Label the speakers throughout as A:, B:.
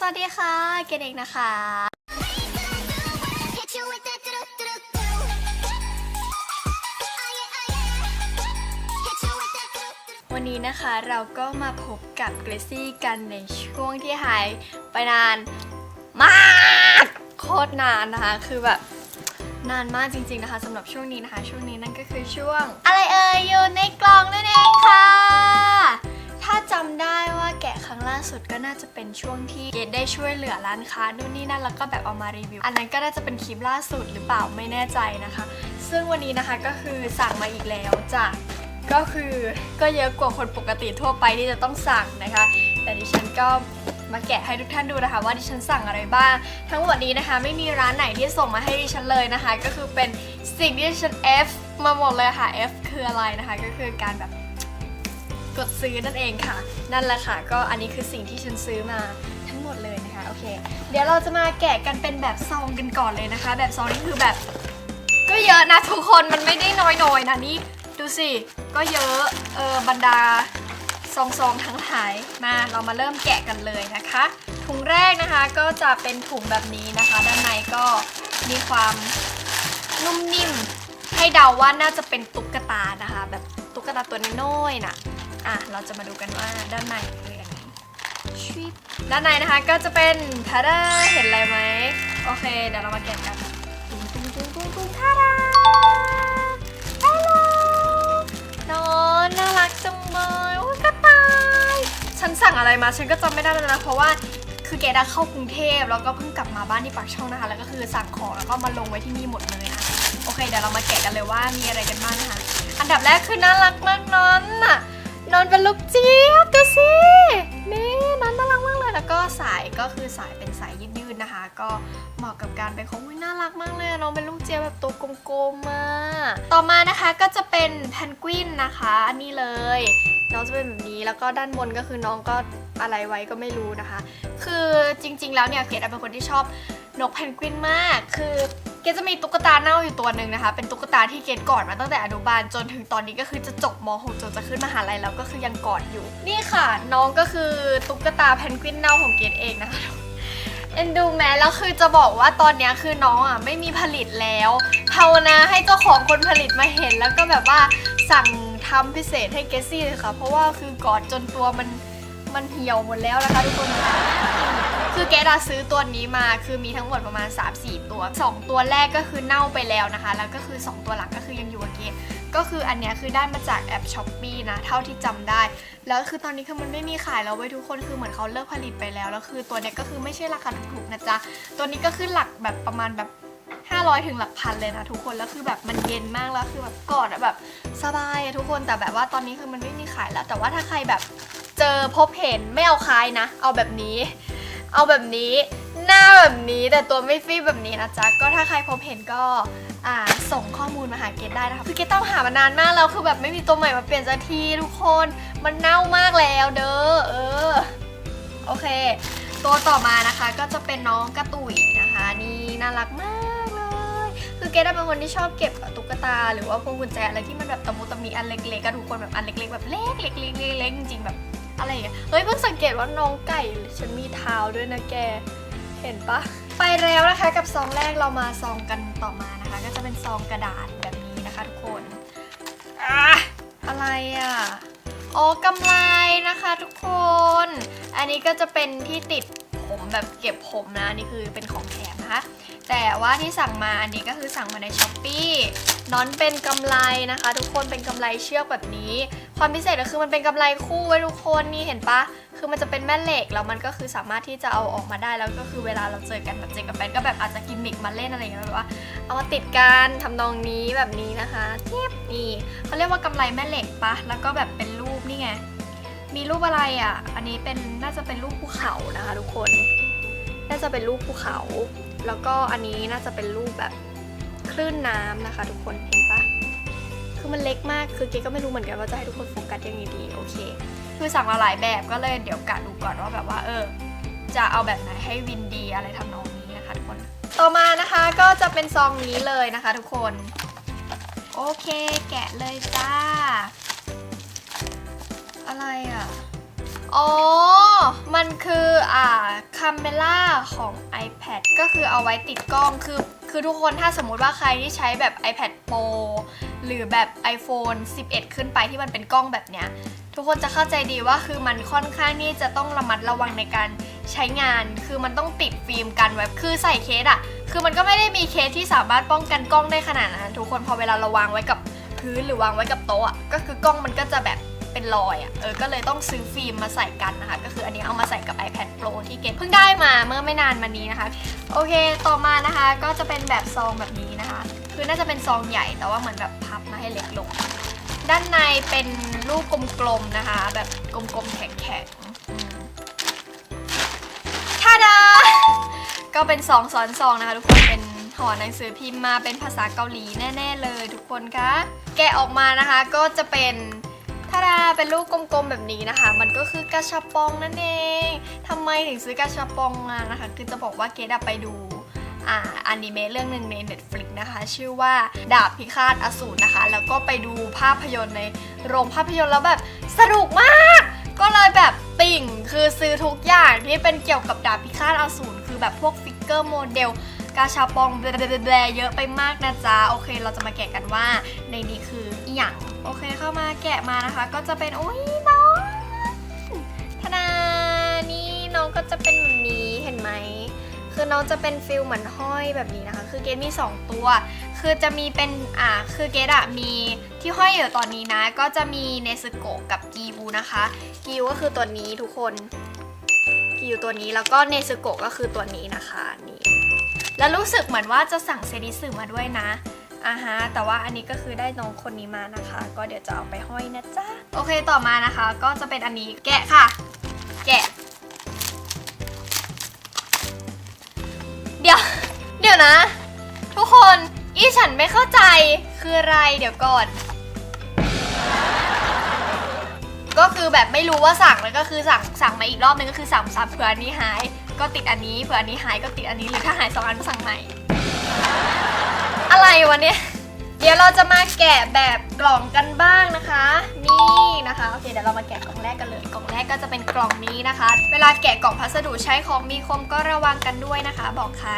A: สวัสดีค่ะ เกดเองนะคะ วันนี้นะคะเราก็มาพบกับเกรซี่กันในช่วงที่หายไปนานมากโคตรนานนะคะ คือแบบนานมากจริงๆนะคะสำหรับช่วงนี้นะคะ ช่วงนี้นั่นก็คือช่วง อะไรเอ่ยอยู่ในกล่องนั่นเองค่ะ ถ้าจำได้ ล่าสุดก็น่าจะเป็นช่วงที่เกดได้ช่วยเหลือร้านค้านู่นนี่นั่นแล้วก็แบบเอามารีวิว อันนั้นก็น่าจะเป็นคลิปล่าสุดหรือเปล่าไม่แน่ใจนะคะ ซึ่งวันนี้นะคะก็คือสั่งมาอีกแล้วจ้ะก็คือก็เยอะกว่าคนปกติทั่วไปที่จะต้องสั่งนะคะ แต่ดิฉันก็มาแกะให้ทุกท่านดูนะคะ ว่าดิฉันสั่งอะไรบ้าง ทั้งหมดนี้นะคะ ไม่มีร้านไหนที่ส่งมาให้ดิฉันเลยนะคะ ก็คือเป็นสิ่งที่ดิฉัน F มาหมดเลยค่ะ F คืออะไรนะคะ ก็คือการแบบ กดซื้อนั่นเองค่ะ นั่นแหละค่ะ ก็อันนี้คือสิ่งที่ฉันซื้อมาทั้งหมดเลยนะคะโอเค เดี๋ยวเราจะมาแกะกันเป็นแบบซองกันก่อนเลยนะคะ แบบซองนี่คือแบบ ก็เยอะนะทุกคนมันไม่ได้น้อยๆนะนี่ดูสิก็เยอะเออบรรดาซองๆทั้งหลายมาเรามาเริ่มแกะกันเลยนะคะ ถุงแรกนะคะก็จะเป็นถุงแบบนี้นะคะ ด้านในก็มีความนุ่มนิ่มให้เดาว่าน่าจะเป็นตุ๊กตานะคะ แบบตุ๊กตาตัวน้อยๆน่ะ อะเราจะมาดูกันว่าด้านในคืออะไรชิปด้านในนะคะก็จะเป็นทาดาเห็นอะไรไหมโอเค เดี๋ยวเรามาแกะกันตุ้งตุ้งตุ้งตุ้งตุ้งท่าดาฮัลโหลน้องน่ารักจังเลยโอ้กระต่าย ฉันสั่งอะไรมาฉันก็จำไม่ได้แล้วนะเพราะว่าคือเกดเข้ากรุงเทพแล้วก็เพิ่งกลับมาบ้านที่ปากช่องนะคะ แล้วก็คือสั่งของแล้วก็มาลงไว้ที่นี่หมดเลยค่ะโอเคเดี๋ยวเรามาแกะกันเลยว่ามีอะไรกันบ้างนะคะ อันดับแรกคือน่ารักมากนอนน่ะ นอนเป็นลูกเจี๊ยบดูสินี่นอนน่ารักมากเลยแล้วก็สายก็คือสายเป็นสายยืดๆนะคะ ก็เหมาะกับการไปของอุ๊ยน่ารักมากเลยน้องเป็นลูกเจี๊ยบแบบตัวกลมๆมาต่อมานะคะก็จะเป็นแพนกวินนะคะอันนี้เลยน้องจะเป็นแบบนี้แล้วก็ด้านบนก็คือน้องก็อะไรไว้ก็ไม่รู้นะคะ คือจริง ๆ แล้วเนี่ยเกดเป็นคนที่ชอบนกแพนกวินมาก คือ เกดจะมีตุ๊กตาเน่าอยู่ตัวหนึ่งนะคะ เป็นตุ๊กตาที่เกดกอดมาตั้งแต่อนุบาลจนถึงตอนนี้ก็คือจะจบม .6 จนจะขึ้นมหาลัยแล้วก็คือยังกอดอยู่ นี่ค่ะ น้องก็คือตุ๊กตาแพนกวินเน่าของเกดเองนะคะเอ็นดูแม้แล้วคือจะบอกว่าตอนนี้คือน้องอะไม่มีผลิตแล้วภาวนาให้เจ้าของคนผลิตมาเห็น แล้วก็แบบว่าสั่งทำพิเศษให้เกซี่เลยค่ะ เพราะว่าคือกอดจนตัวมันมันเหี่ยวหมดแล้วนะคะทุกคน คือเกดอะซื้อตัวนี้มาคือมีทั้งหมดประมาณ 3-4 ตัว 2 ตัวแรกก็คือเน่าไปแล้วนะคะ แล้วก็คือ 2 ตัวหลังก็คือยังอยู่กับเกดก็คืออันเนี้ยคือได้มาจากแอปช้อปปีนะ เท่าที่จำได้ แล้วคือตอนนี้คือมันไม่มีขายแล้วเว้ยทุกคนคือเหมือนเขาเลิกผลิตไปแล้วแล้วคือตัวเนี้ยก็คือไม่ใช่ราคาถูกๆนะจ๊ะตัวนี้ก็คือหลักแบบประมาณแบบ500ถึงหลักพันเลยนะทุกคนแล้วคือแบบมันเย็นมากแล้วคือแบบกอดอะแบบสบายอะทุกคนแต่แบบว่าตอนนี้คือมันไม่มีขายแล้ว แต่ว่าถ้าใครแบบเจอพบเห็นไม่เอาคายนะ เอาแบบนี้ เอาแบบนี้ หน้าแบบนี้แต่ตัวไม่ฟีบแบบนี้นะจ๊ะ ก็ถ้าใครพบเห็นก็ส่งข้อมูลมาหาเกดได้นะคะคือเกดต้องหามานานมากแล้วคือแบบไม่มีตัวใหม่มาเปลี่ยนสักทีทุกคน มันเน่ามากแล้วเด้อเออโอเค ตัวต่อมานะคะก็จะเป็นน้องกระตุยนะคะ นี่น่ารักมากเลย คือเกดเป็นคนที่ชอบเก็บตุ๊กตา หรือว่าพวงกุญแจอะไรที่มันแบบตะมุตะมีอันเล็กๆก็ทุกคนแบบอันเล็กๆแบบเล็กๆเล็กๆเล็กๆจริงๆแบบ อะไรอย่างเงี้ยเฮ้ยเพิ่งสังเกตว่าน้องไก่ฉันมีเท้าด้วยนะแก เห็นปะไปแล้วนะคะกับซองแรกเรามาซองกันต่อมานะคะ ก็จะเป็นซองกระดาษแบบนี้นะคะทุกคนอะไรอะอ๋อกำไรนะคะทุกคน อันนี้ก็จะเป็นที่ติดผมแบบเก็บผมนะนี่คือเป็นของแถม นะคะ แต่ว่าที่สั่งมาอันนี้ก็คือสั่งมาในช้อปปีน้อนเป็นกำไรนะคะ ทุกคนเป็นกำไรเชือกแบบนี้ ความพิเศษก็คือมันเป็นกำไรคู่ไว้ทุกคนนี่เห็นปะคือมันจะเป็นแม่เหล็กแล้วมันก็คือสามารถที่จะเอาออกมาได้แล้วก็คือเวลาเราเจอกันแบบเจอกับแฟนก็แบบอาจจะกิมมิกมาเล่นอะไรอย่างเงี้ยแบบว่าเอามาติดกันทำนองนี้แบบนี้นะคะทิปนี่เขาเรียกว่ากำไรแม่เหล็กปะแล้วก็แบบเป็นรูปนี่ไงมีรูปอะไรอะ อันนี้เป็นน่าจะเป็นรูปภูเขานะคะ ทุกคน น่าจะเป็นรูปภูเขา แล้วก็อันนี้น่าจะเป็นรูปแบบคลื่นน้ำนะคะ ทุกคนเห็นปะคือมันเล็กมากคือเก๊ก็ไม่รู้เหมือนกันว่าจะให้ทุกคนโฟกัสยังไงดีโอเค คือสั่งมาหลายแบบก็เลยเดี๋ยวกะดูก่อนว่าแบบว่าเออ จะเอาแบบไหนให้วินดีอะไรทำนองนี้นะคะทุกคน ต่อมานะคะก็จะเป็นซองนี้เลยนะคะ ทุกคน โอเค แกะเลยจ้า อะไรอะ อ๋อ มันคืออ่า คัมเ e ล่าของ iPad ก็คือเอาไว้ติดกล้องคือคือทุกคนถ้าสมมุติว่าใครที่ใช้แบบ iPad Pro หรือแบบ iPhone 11 ขึ้นไปที่มันเป็นกล้องแบบเนี้ยทุกคนจะเข้าใจดีว่าคือมันค่อนข้างที่จะต้องระมัดระวังในการใช้งาน คือมันต้องติดฟิล์มกันไว้คือใส่เคสอะคือมันก็ไม่ได้มีเคสที่สามารถป้องกันกล้องได้ขนาดนั้นทุกคนพอเวลาเราวางไว้กับพื้นหรือวางไว้กับโต๊ะก็คือกล้องมันก็จะแบบ เป็นรอยอะเออก็เลยต้องซื้อฟิล์มมาใส่กันนะคะ ก็คืออันนี้เอามาใส่กับ iPad Pro ที่เกดเพิ่งได้มาเมื่อไม่นานมานี้นะคะ โอเคต่อมานะคะก็จะเป็นแบบซองแบบนี้นะคะ คือน่าจะเป็นซองใหญ่แต่ว่าเหมือนแบบพับมาให้เล็กลง ด้านในเป็นลูกกลมๆนะคะ แบบกลมๆแข็งๆท่าดาก็เป็นซองซ้อนซองนะคะทุกคนเป็นห่อหนังสือพิมพ์มาเป็นภาษาเกาหลีแน่ ๆ เลยทุกคนคะ แกะออกมานะคะก็จะเป็น ทาดาเป็นลูกกลมๆแบบนี้นะคะ มันก็คือกระชับปองนั่นเองทำไมถึงซื้อกระชับปองมานะคะ คือจะบอกว่าเกดไปดูอ่าอนิเมะเรื่องหนึ่งใน Netflix นะคะ ชื่อว่าดาบพิฆาตอสูรนะคะ แล้วก็ไปดูภาพยนตร์ในโรงภาพยนตร์แล้วแบบสนุกมาก ก็เลยแบบติ่งคือซื้อทุกอย่างที่เป็นเกี่ยวกับดาบพิฆาตอสูรคือแบบพวกฟิกเกอร์โมเดล กาชาปองแบลๆๆเยอะไปมากนะจ๊ะโอเค เราจะมาแกะกันว่าในนี้คืออหย่างโอเคเข้ามาแกะมานะคะ ก็จะเป็นโอ้ยน้องทนานี่น้องก็จะเป็นแบบนี้เห็นไหมคือน้องจะเป็นฟิลเหมือนห้อยแบบนี้นะคะ คือเกดมี 2 ตัว คือจะมีเป็นอ่าคือเกดอะมีที่ห้อยอยู่ตอนนี้นะ ก็จะมีเนสโกะกับกีบูนะคะกีบูก็คือตัวนี้ทุกคนกีบูตัวนี้แล้วก็เนสโกะก็คือตัวนี้นะคะนี่ แล้วรู้สึกเหมือนว่าจะสั่งเซนิสึมาด้วยนะอ่าฮะแต่ว่าอันนี้ก็คือได้น้องคนนี้มานะคะ ก็เดี๋ยวจะเอาไปห้อยนะจ๊ะ โอเคต่อมานะคะ ก็จะเป็นอันนี้แกะค่ะ แกะ เดี๋ยว เดี๋ยวนะ ทุกคนอีฉันไม่เข้าใจคืออะไรเดี๋ยวก่อน ก็คือแบบไม่รู้ว่าสั่งแล้วก็คือสั่งสั่งมาอีกรอบนึงก็คือสั่งซ้ำเผื่อนนี้หาย ก็ติดอันนี้เผื่ออันนี้หายก็ติดอันนี้หรือถ้าหายสองอันสั่งใหม่ อะไรวะเนี่ย เดี๋ยวเราจะมาแกะแบบกล่องกันบ้างนะคะ นี่นะคะโอเคเดี๋ยวเรามาแกะกล่องแรกกันเลยกล่องแรกก็จะเป็นกล่องนี้นะคะ เวลาแกะกล่องพัสดุใช้ของมีคมก็ระวังกันด้วยนะคะ บอกใคร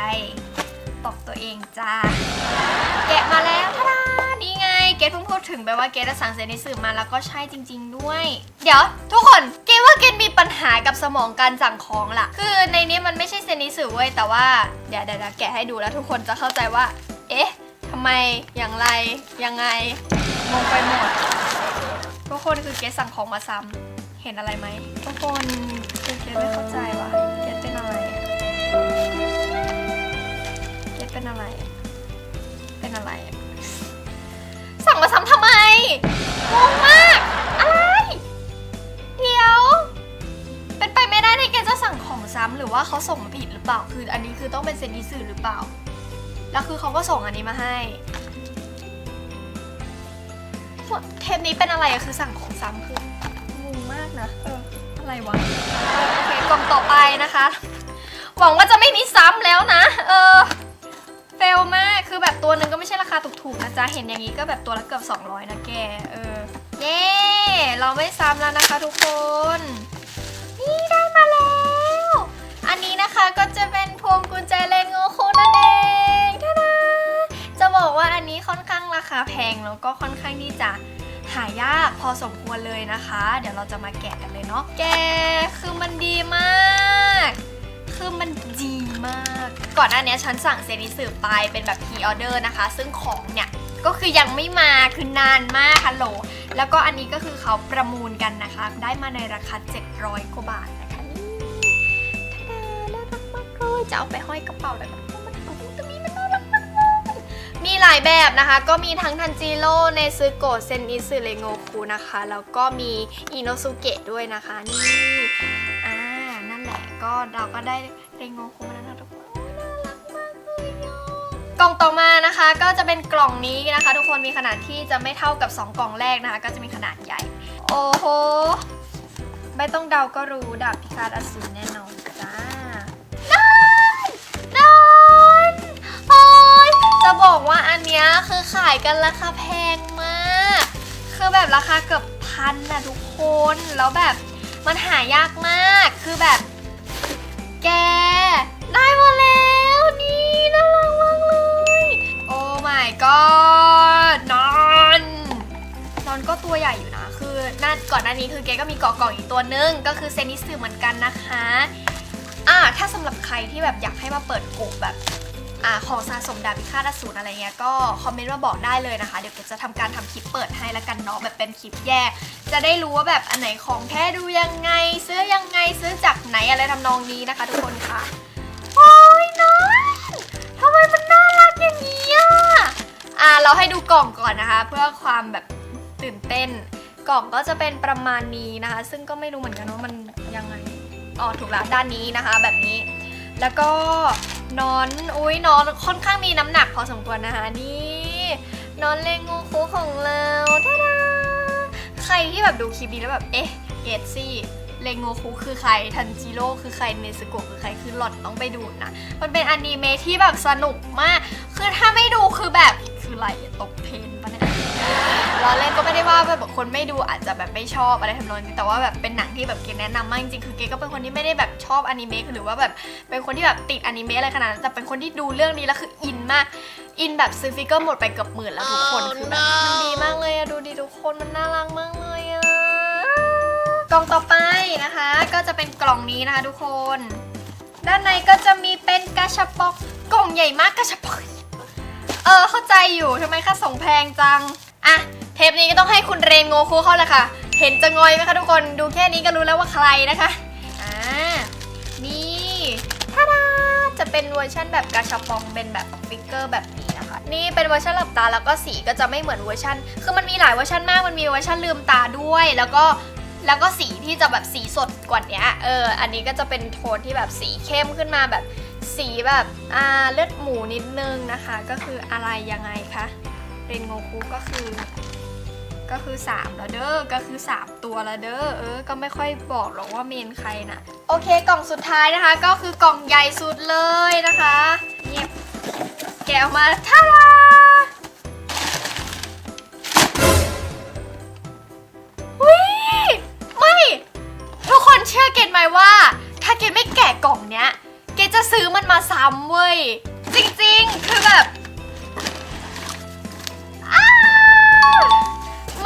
A: บอกตัวเองจ้าแกะมาแล้วท่าดานี่ไงเกดเพิ่งพูดถึงไปว่าเกดจะสั่งเซนิสึมาแล้วก็ใช่จริง ๆ ด้วย เดี๋ยว ทุกคนเกดว่าเกด หากับสมองการสั่งของล่ะ คือในนี้มันไม่ใช่เซนิสึเว้ย แต่ว่าเดี๋ยวเดี๋ยวแกะให้ดูแล้วทุกคนจะเข้าใจว่า เอ๊ะทำไมอย่างไรยังไงงงไปหมดทุกคนคือเกสสั่งของมาซ้ำเห็นอะไรไหมทุกคนคือเกสไม่เข้าใจว่ะเกสเป็นอะไรเกสเป็นอะไร เป็นอะไร สั่งมาซ้ำทำไมงงมาก เขาส่งมาผิดหรือเปล่า คืออันนี้คือต้องเป็นเซนอิสึหรือเปล่า แล้วคือเขาก็ส่งอันนี้มาให้ส่วนเทปนี้เป็นอะไรอะคือสั่งของซ้ำคืองงมากนะ เออ อะไรวะเออโอเคกล่องต่อไปนะคะ หวังว่าจะไม่มีซ้ำแล้วนะ เออเฟลมาก คือแบบตัวหนึ่งก็ไม่ใช่ราคาถูกๆนะจ๊ะ เห็นอย่างนี้ก็แบบตัวละเกือบ 200 นะแก เออ เย้ เราไม่ซ้ำแล้วนะคะทุกคน นี่ได้มาแล้วอั นะคะก็จะเป็นพวงกุญแจเลนโงคุนั่นเองท่าดาจะบอกว่าอันนี้ค่อนข้างราคาแพงแล้วก็ค่อนข้างที่จะหายากพอสมควรเลยนะคะ เดี๋ยวเราจะมาแกะกันเลยเนาะแกคือมันดีมากคือมันดีมาก ก่อนหน้านี้ฉันสั่งเซนิสึไปเป็นแบบพีออเดอร์นะคะ ซึ่งของเนี่ยก็คือยังไม่มาคือนานมากฮัลโหล แล้วก็อันนี้ก็คือเขาประมูลกันนะคะ ได้มาในราคา 700 กว่าบาท จะเอาไปห้อยกระเป๋าแล้วมันเอาตรงนี้มันน่ารักมากมีหลายแบบนะคะ ก็มีทั้งทันจิโร่เนซึโกะเซนอิสึเรโงคุนะคะ แล้วก็มีอิโนสุเกะด้วยนะคะ นี่อ่านั่นแหละก็เราก็ได้เรโงคุมาแล้วนะทุกคนโอ้น่ารักมากเลยกล่องต่อมานะคะก็จะเป็นกล่องนี้นะคะ ทุกคนมีขนาดที่จะไม่เท่ากับ 2 กล่องแรกนะคะ ก็จะมีขนาดใหญ่ โอ้โห ไม่ต้องเดาก็รู้ดาบพิฆาตอสูรแน่นอน จะบอกว่าอันเนี้ยคือขายกันราคาแพงมาก คือแบบราคาเกือบพันนะทุกคน แล้วแบบมันหายากมาก คือแบบ แก ได้มาแล้วนี่น่ารักมากเลย โอ้ my god นอนนอนก็ตัวใหญ่อยู่นะ คือหน้าก่อนหน้านี้คือเกก็มีเกาะกล่องอีกตัวนึง ก็คือเซนิสึเหมือนกันนะคะอ่าถ้าสำหรับใครที่แบบอยากให้มาเปิดกลุ่มแบบ อ่าของสะสมดาบพิฆาตอสูรอะไรเงี้ยก็คอมเมนต์มาบอกได้เลยนะคะ เดี๋ยวเกจะทำการทำคลิปเปิดให้ล้วกันเนาะแบบเป็นคลิปแยก จะได้รู้ว่าแบบอันไหนของแท้ดูยังไง ซื้อยังไงซื้อจากไหนอะไรทำนองนี้นะคะ ทุกคนค่ะโอ้ยน้องทำไมมันน่ารักอย่างนี้อะอ่าเราให้ดูกล่องก่อนนะคะ เพื่อความแบบตื่นเต้นกล่องก็จะเป็นประมาณนี้นะคะ ซึ่งก็ไม่รู้เหมือนกันว่ามันยังไงอ๋อถูกแล้วด้านนี้นะคะ แบบนี้ แล้วก็ นอนอุ้ยนอนค่อนข้างมีน้ำหนักพอสมควรนะคะนี่นอนเลงงูคูของเราท่าดาใครที่แบบดูคลิปนี้แล้วแบบเอ๊ะเกตซี่เลงโงคุคือใคร ทันจิโร่คือใคร เนสโกะคือใคร คือหลอนต้องไปดูนะ มันเป็นอนิเมะที่แบบสนุกมาก คือถ้าไม่ดูคือแบบ คืออะไรตกเทรนปะเนี่ย เราเล่นก็ไม่ได้ว่าแบบคนไม่ดูอาจจะแบบไม่ชอบอะไรทำนองนี้แต่ว่าแบบเป็นหนังที่แบบเกดแนะนำมากจริงๆคือเกดก็เป็นคนที่ไม่ได้แบบชอบอนิเมะหรือว่าแบบเป็นคนที่แบบติดอนิเมะอะไรขนาดนั้นแต่เป็นคนที่ดูเรื่องนี้แล้วคืออินมาก อินแบบซื้อฟิกเกอร์หมดไปเกือบหมื่นแล้วทุกคนคือแบบมันดีมากเลยอะดูดีทุกคนมันน่ารักมากเลยอะกล่องต่อไปนะคะ ก็จะเป็นกล่องนี้นะคะทุกคน ด้านในก็จะมีเป็นกาชาปอกกล่องใหญ่มากกาชาปอกเออเข้าใจอยู่ทำไมค่าส่งแพงจัง อะเทปนี้ก็ต้องให้คุณเรนโงคูเข้าละค่ะ เห็นจะงอยไหมคะทุกคน ดูแค่นี้ก็รู้แล้วว่าใครนะคะ อ่า นี่ท่าดาจะเป็นเวอร์ชันแบบกาชาปองเป็นแบบฟิกเกอร์แบบนี้นะคะ นี่เป็นเวอร์ชันหลับตาแล้วก็สีก็จะไม่เหมือนเวอร์ชัน คือมันมีหลายเวอร์ชันมาก มันมีเวอร์ชันลืมตาด้วย แล้วก็แล้วก็สีที่จะแบบสีสดกว่านี้เออ อันนี้ก็จะเป็นโทนที่แบบสีเข้มขึ้นมาแบบสีแบบอ่าเลือดหมูนิดนึงนะคะ ก็คืออะไรยังไงคะ เรนโงคุก็คือ ก็คือ3แล้วเด้อก็คือ 3 ตัวแล้วเด้อเออ ก็ไม่ค่อยบอกหรอกว่าเมนใครนะโอเคกล่องสุดท้ายนะคะ ก็คือกล่องใหญ่สุดเลยนะคะนี่แกะออกมาท่าวิไม่ทุกคนเชื่อเกดไหมว่า ถ้าเกดไม่แกะกล่องเนี้ย เกดจะซื้อมันมาซ้ำเว้ย จริงๆ คือแบบ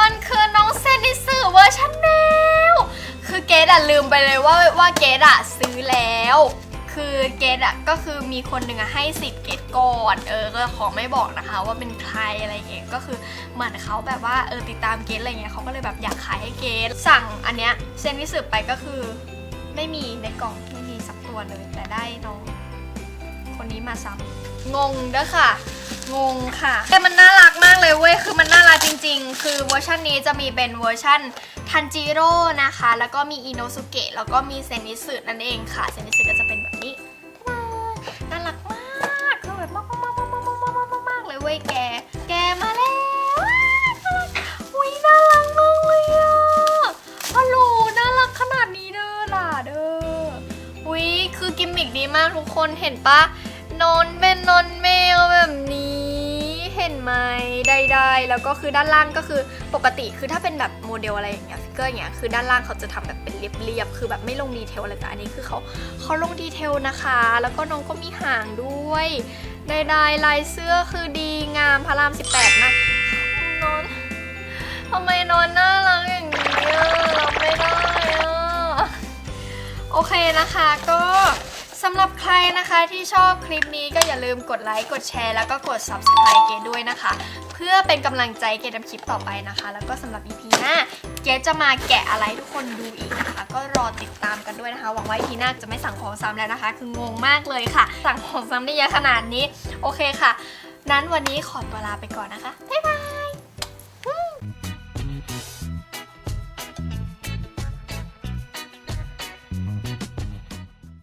A: มันคือน้องเซนิสึเวอร์ชันแนวคือเกดอะลืมไปเลยว่าว่าเกดอะซื้อแล้ว คือเกดอะก็คือมีคนหนึ่งอะให้สิทธิ์เกดก่อนเออก็ขอไม่บอกนะคะ ว่าเป็นใครอะไรองเงี้ยก็คือเหมือนเขาแบบว่าเออติดตามเกดอะไรเงี้ยเขาก็เลยแบบอยากขายให้เกดสั่งอันเนี้ยเซนิสึไปก็คือไม่มีในกล่องไม่มีสักตัวเลยแต่ได้น้องคนนี้มาซ้ำ งงเด้อค่ะ งงค่ะแต่มันน่ารักมากเลยเว้ย คือมันน่ารักจริง ๆ คือเวอร์ชันนี้จะมีเป็นเวอร์ชันทันจิโร่นะคะ แล้วก็มีอินโนสุเกะ แล้วก็มีเซนิสึนั่นเองค่ะ เซนิสึก็จะเป็นแบบนี้ น่ารักมาก คือแบบมากมากมากมากมากมากมากเลยเว้ยแก แกมาแล้วอุ้ยน่ารักมากเลยอะฮัลโหลน่ารักขนาดนี้เด้อล่ะเด้ออุ้ยคือกิมมิกดีมากทุกคน เห็นปะ นอนเป็นนอนแมวแบบนี้เห็นไหมได้ๆแล้วก็คือด้านล่างก็คือปกติคือถ้าเป็นแบบโมเดลอะไรอย่างเงี้ยฟิกเกอร์อย่างเงี้ยคือด้านล่างเขาจะทำแบบเป็นเรียบๆคือแบบไม่ลงดีเทลอะไรแต่อันนี้คือเขาเขาลงดีเทลนะคะ แล้วก็น้องก็มีหางด้วยได้ๆลายเสื้อคือดีงามพระราม 18นะนอนทำไมนอนน่ารักอย่างนี้อะรับไม่ได้อะโอเคนะคะก็ สำหรับใครนะคะที่ชอบคลิปนี้ก็อย่าลืมกดไลค์กดแชร์แล้วก็กด subscribe เกดด้วยนะคะ เพื่อเป็นกำลังใจเกดทำคลิปต่อไปนะคะ แล้วก็สำหรับ EP หน้าเกดจะมาแกะอะไรทุกคนดูอีกนะคะ ก็รอติดตามกันด้วยนะคะ หวังว่า EP หน้าจะไม่สั่งของซ้ำแล้วนะคะ คืองงมากเลยค่ะ สั่งของซ้ำได้เยอะขนาดนี้ โอเคค่ะ นั้นวันนี้ขอตัวลาไปก่อนนะคะบ๊ายบาย